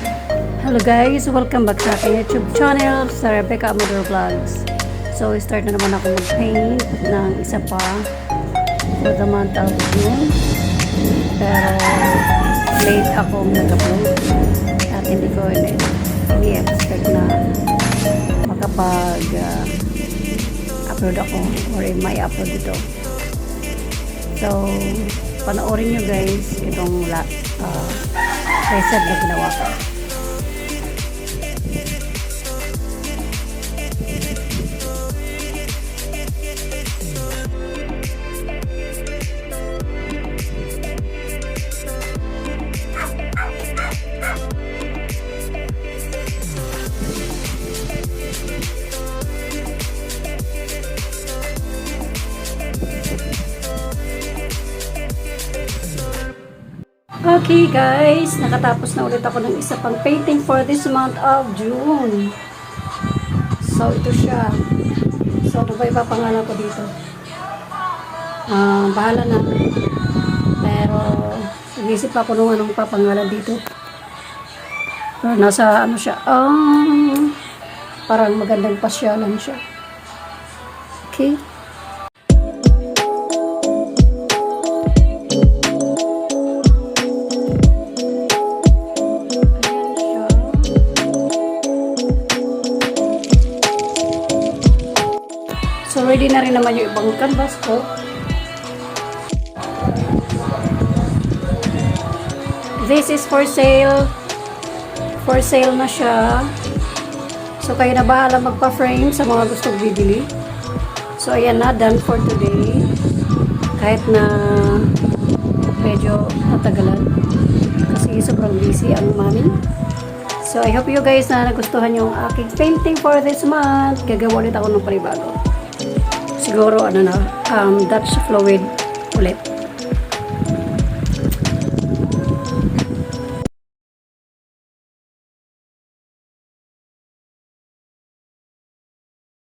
Hello guys, welcome back sa aking YouTube channel, sa Rebecca Amador Vlogs. So, start na naman ako mag-paint ng isa pa for the month of June. Pero, late akong nag-upload at hindi ko ini-expect na makapag uh, upload ako or may upload dito. So, panoorin nyo guys itong uh, reset na ginawa ko. Okay guys, nakatapos na ulit ako ng isa pang painting for this month of June. So ito siya. So ano ba ipapangalan ko dito? Ah, bahala na. Pero nag-isip ako nung anong papangalan dito. Pero nasa ano siya, um, parang magandang pasyalan siya. Okay. Ready na rin naman yung ibang canvas ko. This is for sale. For sale na siya. So, kayo na bahala magpa-frame sa mga gustong bibili. So, ayan na. Done for today. Kahit na medyo natagalan. Kasi sobrang busy ang mami. So, I hope you guys na nagustuhan yung aking painting for this month. Gagawa ulit ako ng panibago. Siguro, ano na, um, Dutch fluid ulit.